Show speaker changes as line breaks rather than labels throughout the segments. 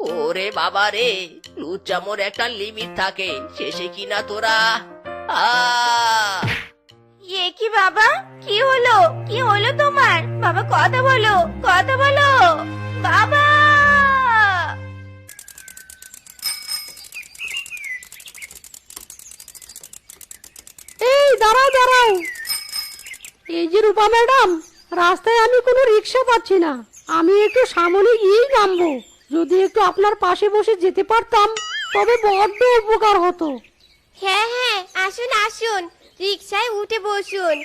ওরে বাবা রে লুচ্চামোর একটা লিমিট থাকে শেষে কিনা তোরা? আ!
এ কি বাবা? কি হলো? কি হলো তোমার? বাবা কথা বলো কথা বলো। বাবা!
এই দাঁড়াও দাঁড়াও। এই যে রূপা ম্যাডাম রাস্তায় আমি কোনো রিক্সা পাচ্ছি না। আমি একটু সামনে গিয়েই নামবো। যদি একটু আপনার পাশে বসে যেতে পারতাম তবে বড্ড উপকার হতো।
হ্যাঁ হ্যাঁ আসুন আসুন রিক্সায় উঠে বসুন।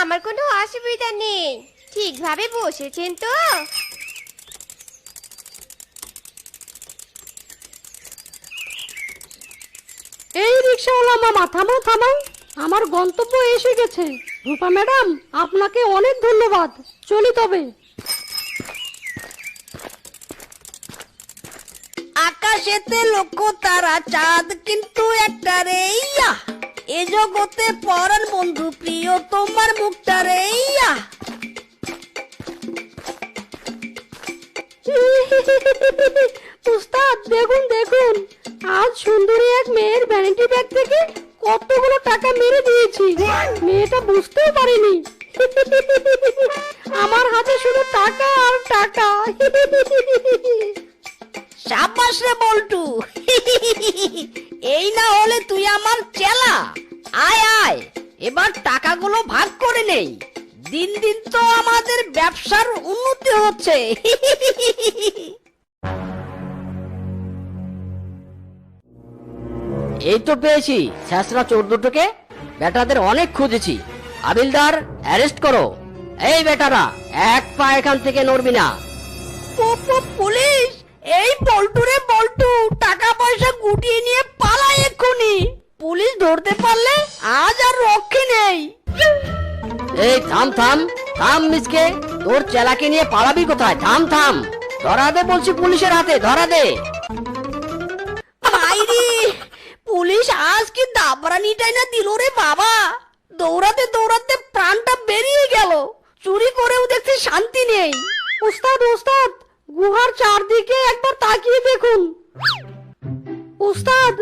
আমার কোনো অসুবিধা নেই। ঠিকভাবে বসেছেন তো?
এই রিক্সাওয়ালা মামা থামাও থামাও। আমার গন্তব্য এসে গেছে। রূপা ম্যাডাম আপনাকে অনেক ধন্যবাদ। চলি তবে।
আকাশেতে লক্ষ্য তারা, চাঁদ কিন্তু একটা রে, ইয়া। এ জগতে পরাণ বন্ধু, প্রিয় তোমার মুখটা রে, ইয়া।
উস্তাদ, দেখুন দেখুন। আজ সুন্দরী এক মেয়ের ভ্যানিটি ব্যাগ থেকে কতগুলো টাকা মেরে দিয়েছি। মেয়েটা বুঝতেও পারেনি। আমার হাতে শুধু টাকা আর টাকা।
সাবাস রে বল্টু। এই না হলে তুই আমার চেলা। আয় আয় এবার টাকাগুলো ভাগ করে নেই। দিন দিন তো আমাদের ব্যবসার উন্নতি হচ্ছে।
এই তো পেয়েছি শেষরা চোর দুটোকে। বেটাদের অনেক খুঁজেছি। আবিলদার অ্যারেস্ট করো। এই বেটারা এক পা এখান থেকে নড়বি না।
পুলিশ! এই বল্টু রে বল্টু টাকা পয়সা গুটিয়ে নিয়ে পালায় এক্ষুনি। পুলিশ ধরতে পারলে আজ আর রক্ষে নেই।
এই থাম থাম থাম মিসকে তোর চেলাকে নিয়ে পালাবি কোথায়? থাম থাম ধরা দে বলছি পুলিশের হাতে ধরা দে।
মাইরি পুলিশ আজ কি দাবরানিটাই না দিল রে বাবা? দৌড়াতে দৌড়াতে প্রাণটা বেরিয়ে গেল। চুরি করেও দেখতে শান্তি নেই।
উস্তাদ উস্তাদ গুহার চারদিকে একবার তাকিয়ে দেখুন। উস্তাদ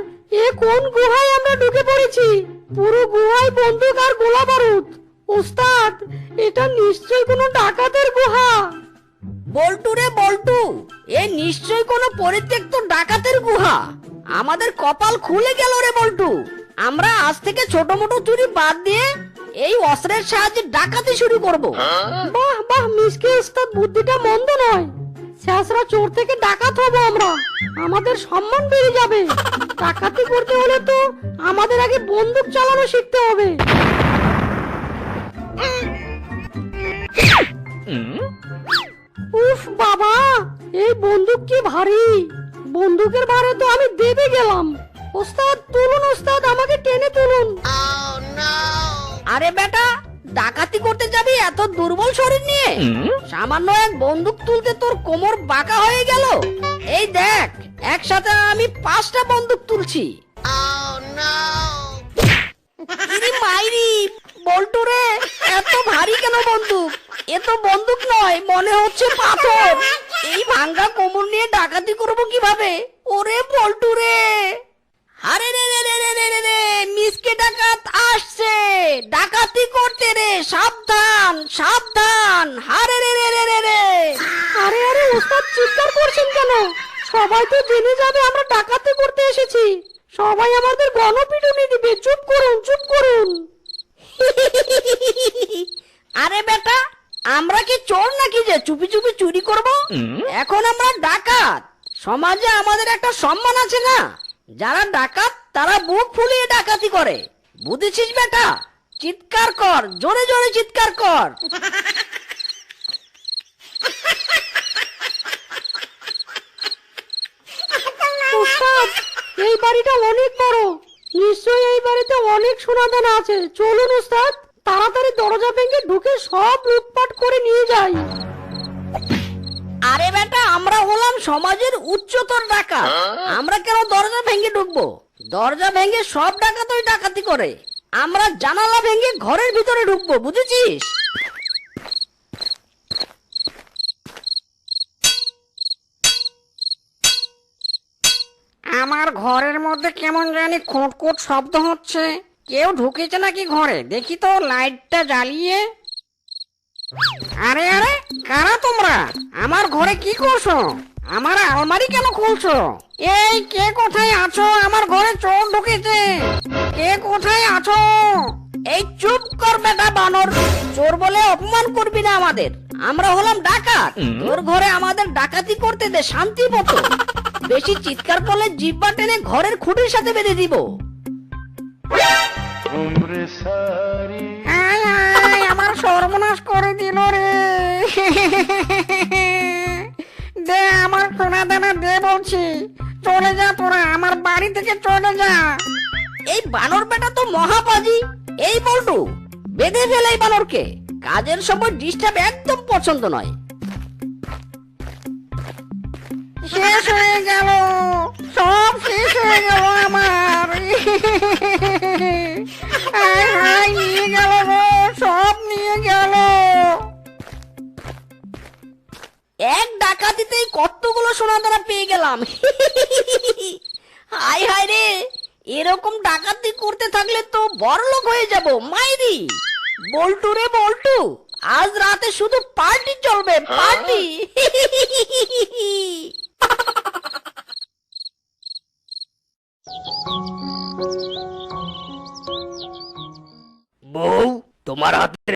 এ কোন গুহায় আমরা ঢুকে পড়েছি? পুরো গুহায় বন্দুক আর গোলা বারুদ। উস্তাদ এটা নিশ্চয়ই কোনো ডাকাতের গুহা।
বল্টু রে বল্টু এ নিশ্চয় কোনো পরিত্যক্ত ডাকাতের গুহা। আমাদের কপাল খুলে গেল রে বল্টু। আমরা আজ থেকে ছোট মোটো চুরি বাদ দিয়ে এই অস্ত্রের সাহায্যে ডাকাতি শুরু করব।
বাহ বাহ মিসকে উস্তাদ বুদ্ধিটা মন্দ নয়। শেষরা চোর থেকে ডাকাত হব আমরা। আমাদের সম্মান বেড়ে যাবে। ডাকাতি করতে হলে তো আমাদের আগে বন্দুক চালানো শিখতে হবে। উফ বাবা এই বন্দুক কি ভারী? বন্দুকের ভারে তো আমি দেবে গেলাম। ওস্তাদ তুলুন ওস্তাদ আমাকে টেনে তুলুন।
আরে বেটা ডাকাতি করতে যাবি এত দুর্বল শরীর নিয়ে? সামান্য এক বন্দুক তুলতে তোর কোমর বাঁকা হয়ে গেল। এই দেখ একসাথে আমি পাঁচটা বন্দুক তুলছি। ইরি মাইরি বল্টু রে এত ভারী কেন বন্দুক? এ তো বন্দুক নয় মনে হচ্ছে পাথর। এই ভাঙ্গা কোমর নিয়ে ডাকাতি করব কীভাবে? ওরে বল্টু রে। আরে রে রে রে রে রে রে রে মিসকে ডাকাত আসছে। ডাকাতি করতে রে সাবধান সাবধান। হারে রে রে রে রে রে।
আরে আরে ওস্তাদ চিৎকার করছেন কেন? সবাই তো জেনে যাবে আমরা ডাকাতি করতে এসেছি। সবাই আমাদের গণপিটুনি দিবে। চুপ করুন চুপ করুন।
আরে বেটা আমরা কি চোর নাকি যে চুপি চুপি চুরি করব? এখন আমরা ডাকাত। সমাজে আমাদের একটা সম্মান আছে না? যারা ডাকাত, তারা বুক ফুলিয়ে ডাকাতি করে। বুঝেছিস বেটা? চিৎকার কর, জোরে জোরে চিৎকার কর।
এই বাড়িটা অনেক বড়। নিশ্চয়ই এই বাড়িতে অনেক সোনাদানা আছে। চলুন ওস্তাদ, তাড়াতাড়ি দরজা ভেঙে ঢুকে সব লুটপাট করে নিয়ে যাই।
আরে বেটা আমরা হলাম সমাজের উচ্চতর ডাকাত। আমরা কেন দরজা ভেঙে ঢুকবো? দরজা ভেঙে সব ডাকাতই ডাকাতি করে। আমরা জানালা ভেঙে ঘরের ভিতরে ঢুকবো বুঝেছিস? আমার ঘরের মধ্যে কেমন জানি খুঁটকুট শব্দ হচ্ছে। কেউ ঢুকেছে নাকি ঘরে? দেখি তো লাইটটা জ্বালিয়ে। আরে আরে কারা তোমরা? আমার ঘরে কি করছ? আমার আলমারি কেন খুলছো? এই কে কোথায় আছো? আমার ঘরে চোর ঢুকেছে। কে কোথায় আছো? এই চুপ কর বেটা বানর। চোর বলে অপমান করবি না আমাদের। আমরা হলাম ডাকাত। তোর ঘরে আমাদের ডাকাতি করতে দে শান্তি মতো। বেশি চিৎকার করলে জিব্বা টেনে ঘরের খুঁটির সাথে বেঁধে দিব। আমার সর্বনাশ করে দিল রে। দে আমার সোনা দানা দে বলছি। চলে যা তোরা আমার বাড়ি থেকে চলে যা। এই বানর বেটা তো মহাপাজি এই বলটু বেঁধে ফেলে এই বানরকে। কাজের সময় ডিস্টার্ব একদম পছন্দ নয়। শেষ হয়ে গেল। কতগুলো সোনা তারা পেয়ে গেলাম? হাই হাই রে, এরকম ডাকাতি করতে থাকলে তো বড়লোক হয়ে যাব, মাইরি। বল্টু রে বল্টু, আজ রাতে শুধু পার্টি চলবে, পার্টি। বউ, তোমার হাতে